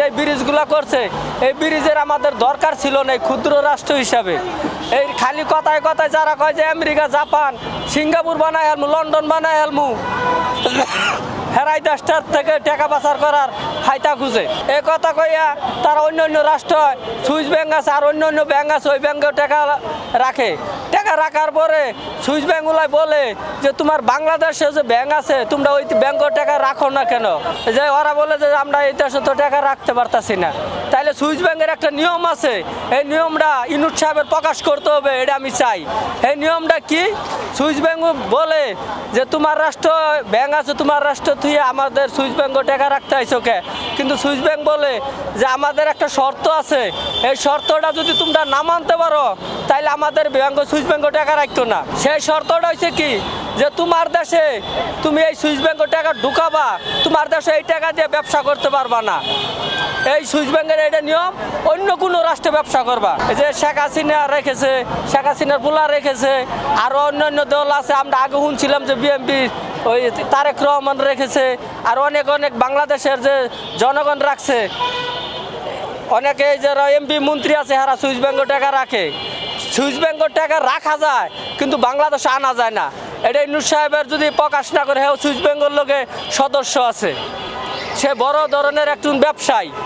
যে ব্রিজগুলো করছে, এই ব্রিজের আমাদের দরকার ছিল না ক্ষুদ্র রাষ্ট্র হিসাবে। এই খালি কথায় কথায় যারা কয় যে আমেরিকা, জাপান, সিঙ্গাপুর বানায় হেলমু লন্ডন বানায় হেলমু হেরাই দেশটার থেকে টাকা পাচার করার ফায়দা খুঁজে। এই কথা কইয়া তারা অন্য অন্য রাষ্ট্র সুইস ব্যাংক আছে আর অন্য অন্য ব্যাংক আছে, ওই ব্যাংকেও টাকা রাখে। টাকা রাখার পরে সুইস ব্যাংকগুলাই বলে যে তোমার বাংলাদেশে যে ব্যাংক আছে, তোমরা ওই ব্যাংকের টাকা রাখো না কেন? যে ওরা বলে যে আমরা এই দেশে তো টাকা রাখতে পারতাছি না। তাইলে সুইস ব্যাংকের একটা নিয়ম আছে। এই নিয়মটা ইনুট সাহেবের প্রকাশ করতে হবে, এটা আমি চাই। এই নিয়মটা কি? সুইস ব্যাংক বলে যে তোমার রাষ্ট্র, ব্যাংক আছে তোমার রাষ্ট্র, তুই আমাদের সুইস ব্যাংক টাকা রাখতে আইছো কে? কিন্তু সুইস ব্যাংক বলে যে আমাদের একটা শর্ত আছে। এই শর্তটা যদি তোমরা না মানতে পারো, তাইলে আমাদের ব্যাংক সুইস ব্যাংক টাকা রাখতো না। সেই শর্তটা হচ্ছে কি? যে তোমার দেশে তুমি এই সুইস ব্যাংক টাকা ঢুকাবা, তোমার দেশে এই টাকা দিয়ে ব্যবসা করতে পারবা না। এই সুইস ব্যাংকের এটা নিয়ম, অন্য কোনো রাষ্ট্রে ব্যবসা করবা। এই যে শেখ হাসিনা রেখেছে, শেখ হাসিনার বুলা রেখেছে, আরও অন্যান্য দল আছে। আমরা আগে শুনছিলাম যে বিএনপি ওই তারেক রহমান রেখেছে আর অনেক অনেক বাংলাদেশের যে জনগণ রাখছে। অনেকে এই যে এমপি মন্ত্রী আছে, হারা সুইস ব্যাংকের টাকা রাখে। সুইস ব্যাংকের টাকা রাখা যায়, কিন্তু বাংলাদেশে আনা যায় না। এটা ইনুর সাহেবের যদি প্রকাশ না করে হ্যাঁ সুইস ব্যাংকের লোকে সদস্য আছে। সে বড় ধরনের একজন ব্যবসায়ী।